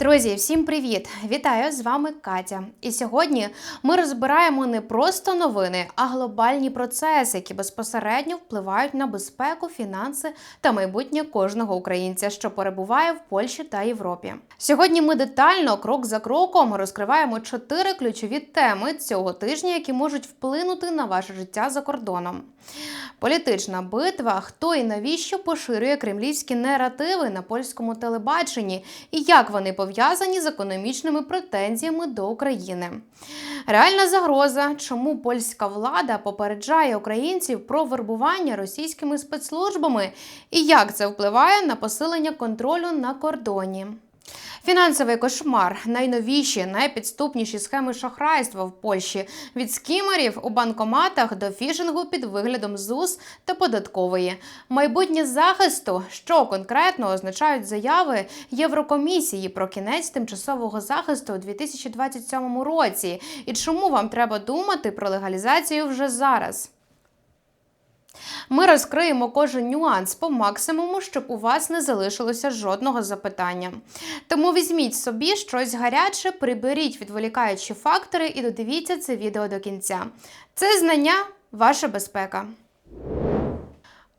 Друзі, всім привіт! Вітаю з вами Катя. І сьогодні ми розбираємо не просто новини, а глобальні процеси, які безпосередньо впливають на безпеку, фінанси та майбутнє кожного українця, що перебуває в Польщі та Європі. Сьогодні ми детально, крок за кроком, розкриваємо чотири ключові теми цього тижня, які можуть вплинути на ваше життя за кордоном. Політична битва, хто і навіщо поширює кремлівські наративи на польському телебаченні і як вони пов'язані з економічними претензіями до України. Реальна загроза, чому польська влада попереджає українців про вербування російськими спецслужбами і як це впливає на посилення контролю на кордоні. Фінансовий кошмар найновіші, найпідступніші схеми шахрайства в Польщі від скімерів у банкоматах до фішингу під виглядом ЗУС та податкової. Майбутнє захисту, що конкретно означають заяви Єврокомісії про кінець тимчасового захисту у 2027 році, і чому вам треба думати про легалізацію вже зараз. Ми розкриємо кожен нюанс по максимуму, щоб у вас не залишилося жодного запитання. Тому візьміть собі щось гаряче, приберіть відволікаючі фактори і додивіться це відео до кінця. Це знання ваша безпека.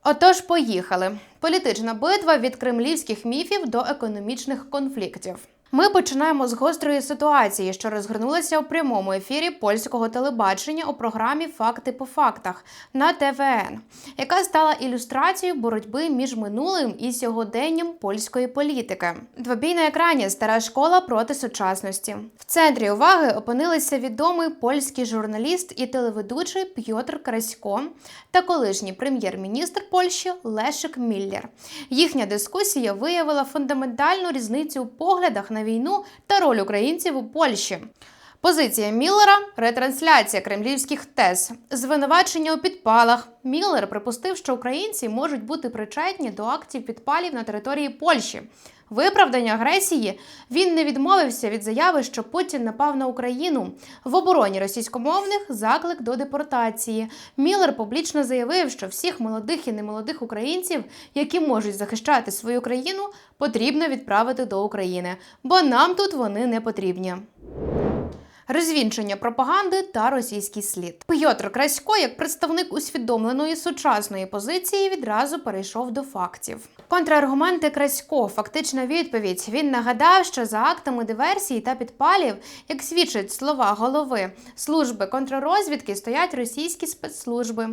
Отож, поїхали. Політична битва від кремлівських міфів до економічних конфліктів. Ми починаємо з гострої ситуації, що розгорнулася у прямому ефірі польського телебачення у програмі Факти по фактах на ТВН, яка стала ілюстрацією боротьби між минулим і сьогоденням польської політики. Двобій на екрані стара школа проти сучасності. В центрі уваги опинилися відомий польський журналіст і телеведучий Пьотр Красько та колишній прем'єр-міністр Польщі Лешик Міллер. Їхня дискусія виявила фундаментальну різницю у поглядах на війну та роль українців у Польщі. Позиція Міллера ретрансляція кремлівських тез, звинувачення у підпалах. Міллер припустив, що українці можуть бути причетні до актів підпалів на території Польщі. Виправдання агресії він не відмовився від заяви, що Путін напав на Україну. В обороні російськомовних заклик до депортації. Міллер публічно заявив, що всіх молодих і немолодих українців, які можуть захищати свою країну, потрібно відправити до України, бо нам тут вони не потрібні. Розвінчення пропаганди та російський слід. Пьотр Красько, як представник усвідомленої сучасної позиції, відразу перейшов до фактів. Контраргументи Красько, фактична відповідь. Він нагадав, що за актами диверсії та підпалів, як свідчать слова голови служби контррозвідки, стоять російські спецслужби,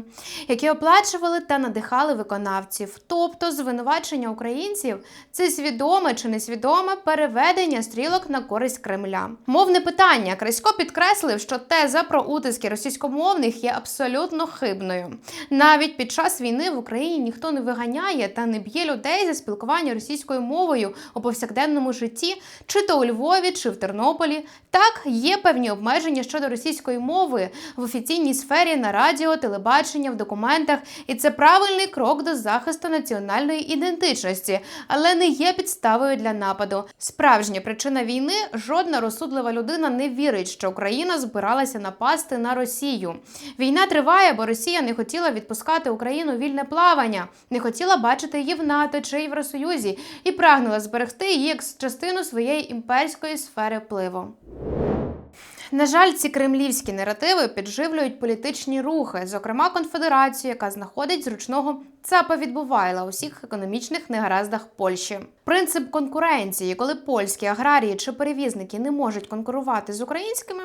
які оплачували та надихали виконавців. Тобто звинувачення українців це свідоме чи несвідоме переведення стрілок на користь Кремля. Мовне питання Красько підкреслив, що теза про утиски російськомовних є абсолютно хибною. Навіть під час війни в Україні ніхто не виганяє та не б'є людей за спілкування російською мовою у повсякденному житті, чи то у Львові, чи в Тернополі. Так, є певні обмеження щодо російської мови в офіційній сфері на радіо, телебачення, в документах, і це правильний крок до захисту національної ідентичності, але не є підставою для нападу. Справжня причина війни жодна розсудлива людина не вірить, що Україна збиралася напасти на Росію. Війна триває, бо Росія не хотіла відпускати Україну вільне плавання, не хотіла бачити її в НАТО чи Євросоюзі і прагнула зберегти її як частину своєї імперської сфери впливу. На жаль, ці кремлівські наративи підживлюють політичні рухи, зокрема конфедерацію, яка знаходить зручного ЦАПа відбувайла у всіх економічних негараздах Польщі. Принцип конкуренції, коли польські аграрії чи перевізники не можуть конкурувати з українськими,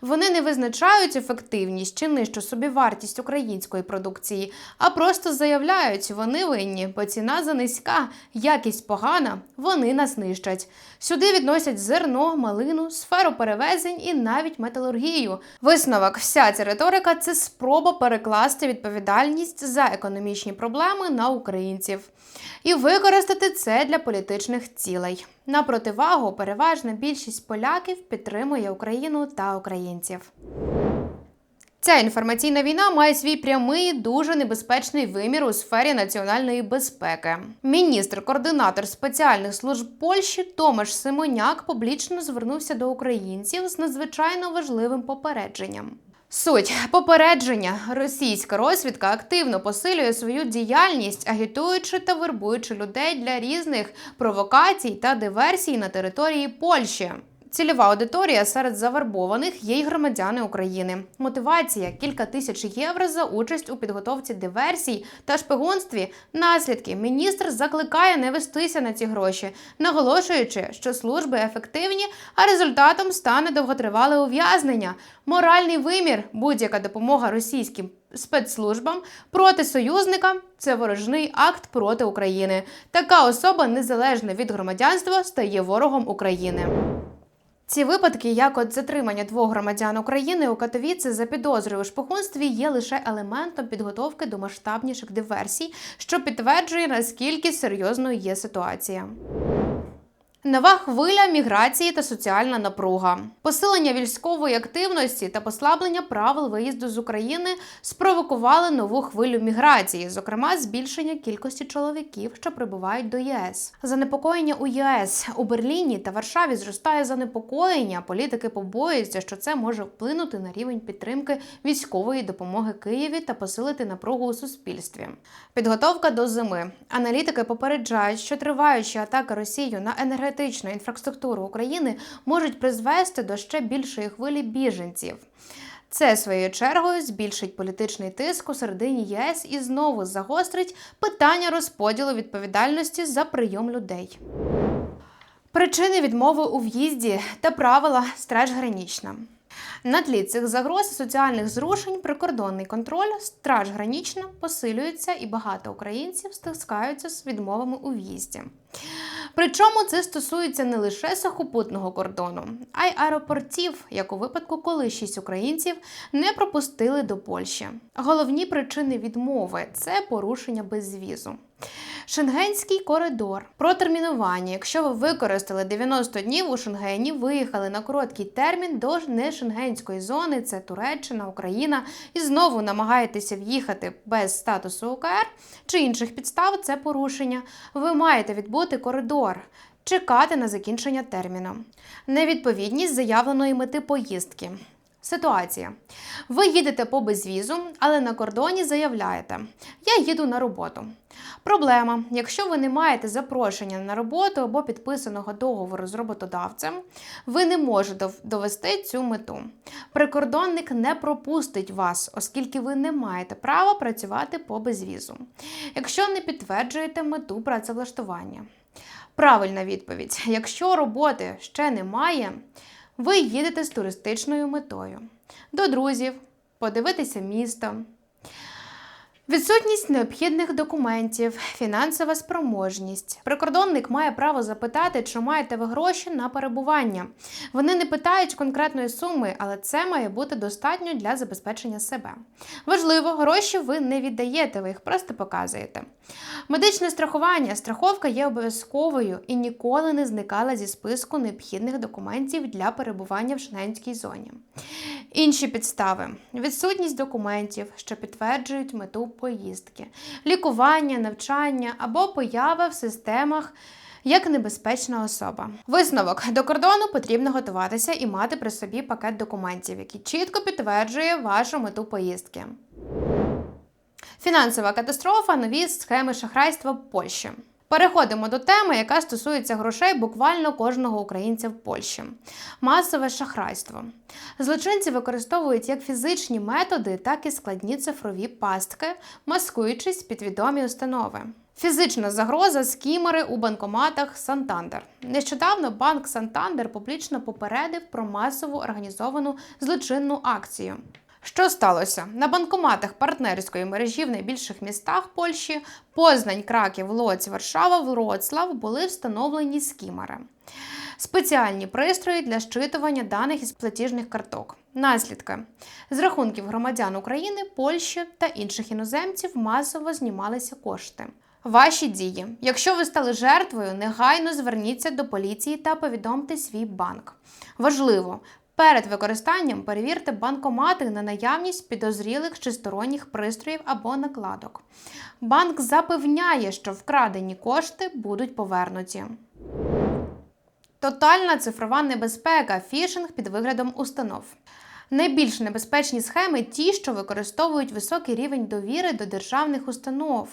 вони не визначають ефективність чи нижчу собівартість української продукції, а просто заявляють, вони винні, бо ціна занизька, якість погана, вони нас нищать. Сюди відносять зерно, малину, сферу перевезень і навіть металургію. Висновок, вся ця риторика це спроба перекласти відповідальність за економічні проблеми на українців і використати це для політичних цілей. На противагу переважна більшість поляків підтримує Україну та українців. Ця інформаційна війна має свій прямий, дуже небезпечний вимір у сфері національної безпеки. Міністр-координатор спеціальних служб Польщі Томаш Симоняк публічно звернувся до українців з надзвичайно важливим попередженням. Суть попередження російська розвідка активно посилює свою діяльність, агітуючи та вербуючи людей для різних провокацій та диверсій на території Польщі. Цільова аудиторія серед завербованих є й громадяни України. Мотивація кілька тисяч євро за участь у підготовці диверсій та шпигунстві. Наслідки міністр закликає не вестися на ці гроші, наголошуючи, що служби ефективні, а результатом стане довготривале ув'язнення. Моральний вимір, будь-яка допомога російським спецслужбам проти союзника це ворожний акт проти України. Така особа незалежно від громадянства стає ворогом України. Ці випадки, як от затримання двох громадян України у Катовіці за підозрою у шпигунстві, є лише елементом підготовки до масштабніших диверсій, що підтверджує наскільки серйозною є ситуація. Нова хвиля міграції та соціальна напруга, посилення військової активності та послаблення правил виїзду з України спровокували нову хвилю міграції, зокрема збільшення кількості чоловіків, що прибувають до ЄС. Занепокоєння у ЄС у Берліні та Варшаві зростає занепокоєння. Політики побоюються, що це може вплинути на рівень підтримки військової допомоги Києві та посилити напругу у суспільстві. Підготовка до зими. Аналітики попереджають, що триваючі атаки Росією на енергетичну інфраструктуру України можуть призвести до ще більшої хвилі біженців. Це своєю чергою збільшить політичний тиск у середині ЄС і знову загострить питання розподілу відповідальності за прийом людей. Причини відмови у в'їзді та правила страж гранічна. На тлі цих загроз і соціальних зрушень прикордонний контроль страж гранічна посилюється і багато українців стискаються з відмовами у в'їзді. Причому це стосується не лише сухопутного кордону, а й аеропортів, як у випадку, коли шість українців не пропустили до Польщі. Головні причини відмови це порушення безвізу. Шенгенський коридор про термінування. Якщо ви використали 90 днів у Шенгені, виїхали на короткий термін до нешенгенської зони, це Туреччина, Україна, і знову намагаєтеся в'їхати без статусу УКР чи інших підстав, це порушення. Ви маєте відбути коридор. Чекати на закінчення терміну. Невідповідність заявленої мети поїздки. Ситуація. Ви їдете по безвізу, але на кордоні заявляєте: Я їду на роботу. Проблема: якщо ви не маєте запрошення на роботу або підписаного договору з роботодавцем, ви не можете довести цю мету. Прикордонник не пропустить вас, оскільки ви не маєте права працювати по безвізу, якщо не підтверджуєте мету працевлаштування. Правильна відповідь: якщо роботи ще немає, ви їдете з туристичною метою до друзів, подивитися місто. Відсутність необхідних документів, фінансова спроможність. Прикордонник має право запитати, чи маєте ви гроші на перебування. Вони не питають конкретної суми, але це має бути достатньо для забезпечення себе. Важливо, гроші ви не віддаєте, ви їх просто показуєте. Медичне страхування, страховка є обов'язковою і ніколи не зникала зі списку необхідних документів для перебування в Шенгенській зоні. Інші підстави: відсутність документів, що підтверджують мету поїздки, лікування, навчання або появи в системах. Як небезпечна особа. Висновок до кордону потрібно готуватися і мати при собі пакет документів, який чітко підтверджує вашу мету поїздки. Фінансова катастрофа, нові схеми шахрайства в Польщі. Переходимо до теми, яка стосується грошей буквально кожного українця в Польщі. Масове шахрайство. Злочинці використовують як фізичні методи, так і складні цифрові пастки, маскуючись під відомі установи. Фізична загроза скімери у банкоматах Сантандер. Нещодавно банк Сантандер публічно попередив про масову організовану злочинну акцію. Що сталося? На банкоматах партнерської мережі в найбільших містах Польщі Познань, Краків, Лоць, Варшава, Вроцлав були встановлені скімери. Спеціальні пристрої для щитування даних із платіжних карток. Наслідки з рахунків громадян України, Польщі та інших іноземців масово знімалися кошти. Ваші дії. Якщо ви стали жертвою, негайно зверніться до поліції та повідомте свій банк. Важливо, Перед використанням перевірте банкомати на наявність підозрілих чи сторонніх пристроїв або накладок. Банк запевняє, що вкрадені кошти будуть повернуті. Тотальна цифрова небезпека, фішинг під виглядом установ. Найбільш небезпечні схеми ті, що використовують високий рівень довіри до державних установ.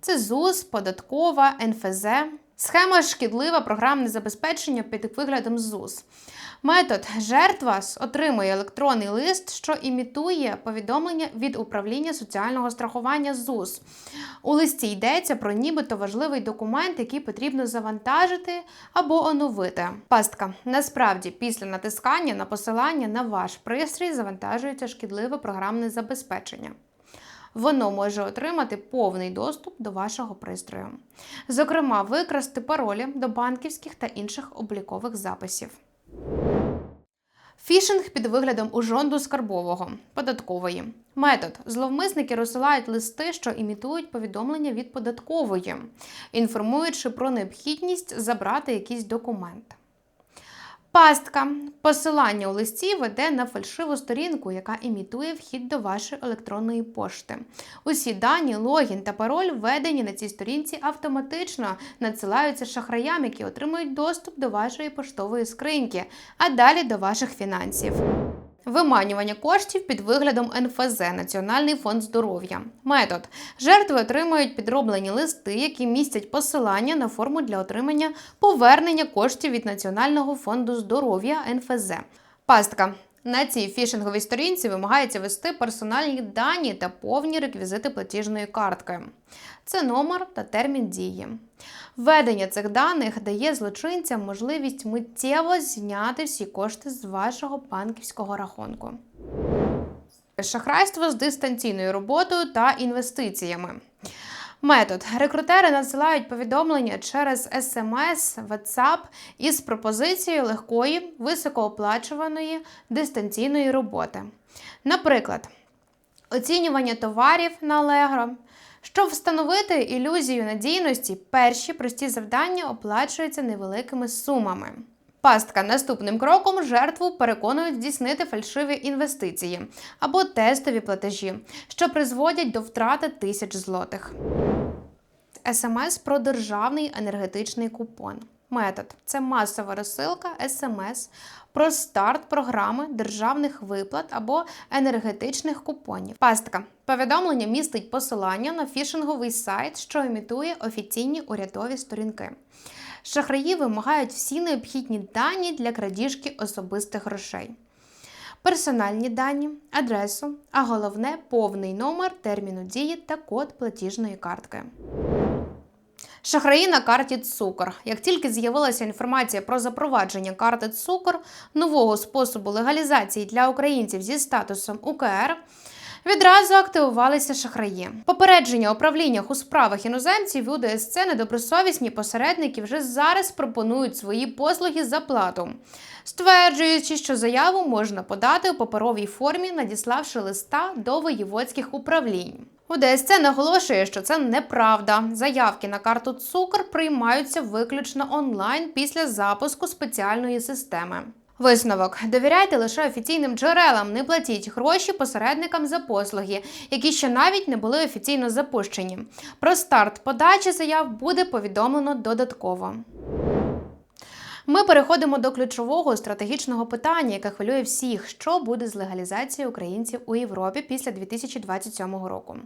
Це ЗУС, податкова, НФЗ. Схема шкідлива програмне забезпечення під виглядом ЗУС. Метод жертва отримує електронний лист, що імітує повідомлення від управління соціального страхування ЗУС. У листі йдеться про нібито важливий документ, який потрібно завантажити або оновити. Пастка. Насправді, після натискання на посилання на ваш пристрій завантажується шкідливе програмне забезпечення. Воно може отримати повний доступ до вашого пристрою, зокрема, викрасти паролі до банківських та інших облікових записів. Фішинг під виглядом ужонду скарбового податкової. Метод. Зловмисники розсилають листи, що імітують повідомлення від податкової, інформуючи про необхідність забрати якийсь документ. Пастка. Посилання у листі веде на фальшиву сторінку, яка імітує вхід до вашої електронної пошти. Усі дані, логін та пароль введені на цій сторінці автоматично надсилаються шахраям, які отримують доступ до вашої поштової скриньки, а далі до ваших фінансів. Виманювання коштів під виглядом НФЗ Національний фонд здоров'я. Метод. Жертви отримують підроблені листи, які містять посилання на форму для отримання повернення коштів від Національного фонду здоров'я НФЗ. Пастка. На цій фішинговій сторінці вимагається ввести персональні дані та повні реквізити платіжної картки. Це номер та термін дії. Введення цих даних дає злочинцям можливість миттєво зняти всі кошти з вашого банківського рахунку. Шахрайство з дистанційною роботою та інвестиціями. Метод. Рекрутери надсилають повідомлення через SMS, WhatsApp із пропозицією легкої, високооплачуваної дистанційної роботи. Наприклад, оцінювання товарів на Allegro. Щоб встановити ілюзію надійності, перші прості завдання оплачуються невеликими сумами. Пастка наступним кроком жертву переконують здійснити фальшиві інвестиції або тестові платежі, що призводять до втрати тисяч злотих. СМС про державний енергетичний купон. Метод це масова розсилка СМС про старт програми державних виплат або енергетичних купонів. Пастка. Повідомлення містить посилання на фішинговий сайт, що імітує офіційні урядові сторінки. Шахраї вимагають всі необхідні дані для крадіжки особистих грошей. Персональні дані, адресу, а головне повний номер терміну дії та код платіжної картки. Шахраї на карті Цукор. Як тільки з'явилася інформація про запровадження карти Цукор, нового способу легалізації для українців зі статусом УКР, відразу активувалися шахраї. Попередження у правліннях у справах іноземців у ДСЦ недобросовісні посередники вже зараз пропонують свої послуги за плату, стверджуючи, що заяву можна подати у паперовій формі, надіславши листа до воєводських управлінь. УДСЦ наголошує, що це неправда. Заявки на карту цукор приймаються виключно онлайн після запуску спеціальної системи. Висновок: довіряйте лише офіційним джерелам, не платіть гроші посередникам за послуги, які ще навіть не були офіційно запущені. Про старт подачі заяв буде повідомлено додатково. Ми переходимо до ключового стратегічного питання, яке хвилює всіх, що буде з легалізацією українців у Європі після 2027 року.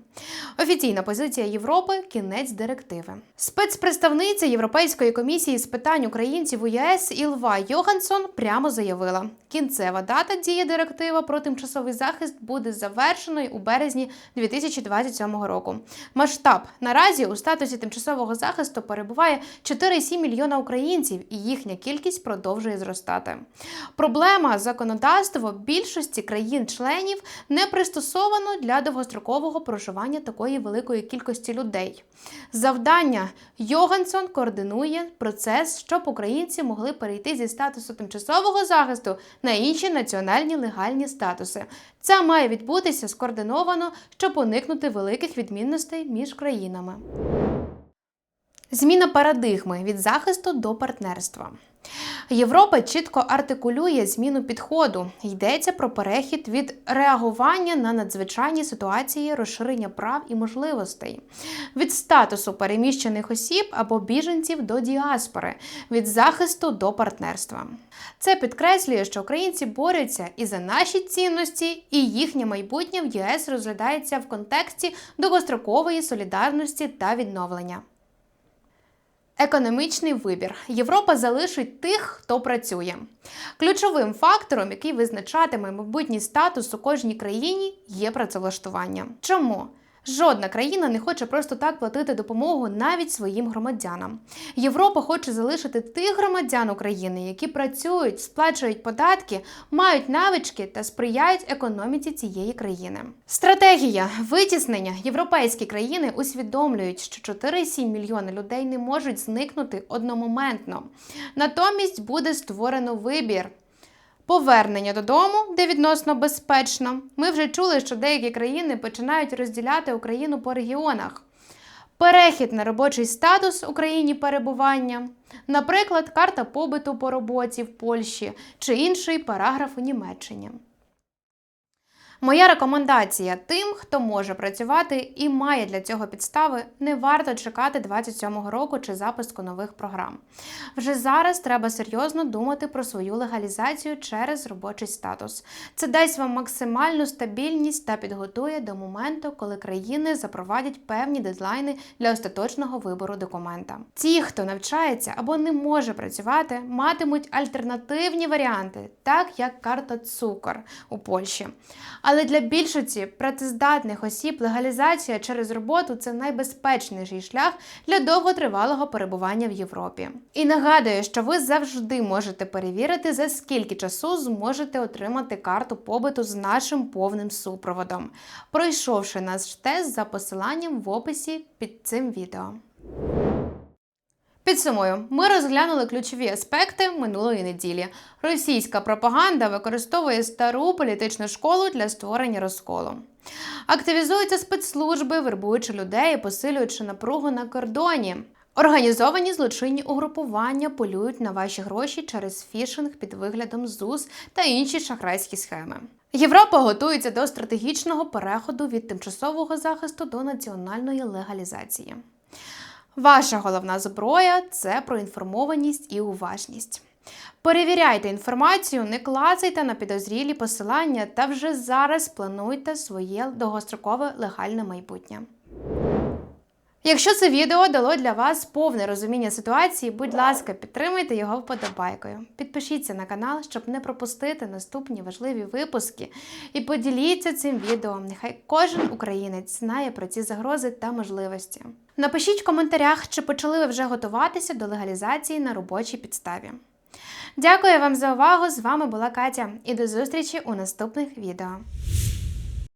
Офіційна позиція Європи кінець директиви. Спецпредставниця Європейської комісії з питань українців у ЄС Ілва Йогансон прямо заявила: кінцева дата дії директива про тимчасовий захист буде завершеною у березні 2027 року. Масштаб наразі у статусі тимчасового захисту перебуває 4,7 мільйона українців, і їхня кількість продовжує зростати. Проблема законодавства більшості країн-членів не пристосовано для довгострокового проживання такої великої кількості людей. Завдання Йогансон координує процес, щоб українці могли перейти зі статусу тимчасового захисту на інші національні легальні статуси. Це має відбутися скоординовано, щоб уникнути великих відмінностей між країнами. Зміна парадигми від захисту до партнерства. Європа чітко артикулює зміну підходу. Йдеться про перехід від реагування на надзвичайні ситуації, розширення прав і можливостей, від статусу переміщених осіб або біженців до діаспори, від захисту до партнерства. Це підкреслює, що українці борються і за наші цінності, і їхнє майбутнє в ЄС розглядається в контексті довгострокової солідарності та відновлення. Економічний вибір. Європа залишить тих, хто працює. Ключовим фактором, який визначатиме майбутній статус у кожній країні, є працевлаштування. Чому? Жодна країна не хоче просто так платити допомогу навіть своїм громадянам. Європа хоче залишити тих громадян України, які працюють, сплачують податки, мають навички та сприяють економіці цієї країни. Стратегія витіснення європейські країни усвідомлюють, що 4,7 мільйони людей не можуть зникнути одномоментно. Натомість буде створено вибір. Повернення додому, де відносно безпечно. Ми вже чули, що деякі країни починають розділяти Україну по регіонах. Перехід на робочий статус Україні перебування, наприклад, карта побиту по роботі в Польщі чи інший параграф у Німеччині. Моя рекомендація тим, хто може працювати і має для цього підстави, не варто чекати 27-го року чи запуску нових програм. Вже зараз треба серйозно думати про свою легалізацію через робочий статус. Це дасть вам максимальну стабільність та підготує до моменту, коли країни запровадять певні дедлайни для остаточного вибору документа. Ті, хто навчається або не може працювати, матимуть альтернативні варіанти, так як карта цукор у Польщі. Але для більшості працездатних осіб легалізація через роботу це найбезпечніший шлях для довготривалого перебування в Європі. І нагадую, що ви завжди можете перевірити, за скільки часу зможете отримати карту побиту з нашим повним супроводом, пройшовши наш тест за посиланням в описі під цим відео. Підсумую, ми розглянули ключові аспекти минулої неділі. Російська пропаганда використовує стару політичну школу для створення розколу. Активізуються спецслужби, вербуючи людей, посилюючи напругу на кордоні. Організовані злочинні угрупування полюють на ваші гроші через фішинг під виглядом ЗУС та інші шахрайські схеми. Європа готується до стратегічного переходу від тимчасового захисту до національної легалізації. Ваша головна зброя це проінформованість і уважність. Перевіряйте інформацію, не клацайте на підозрілі посилання та вже зараз плануйте своє довгострокове легальне майбутнє. Якщо це відео дало для вас повне розуміння ситуації, будь ласка, підтримайте його вподобайкою. Підпишіться на канал, щоб не пропустити наступні важливі випуски. І поділіться цим відео. Нехай кожен українець знає про ці загрози та можливості. Напишіть в коментарях, чи почали ви вже готуватися до легалізації на робочій підставі. Дякую вам за увагу! З вами була Катя і до зустрічі у наступних відео.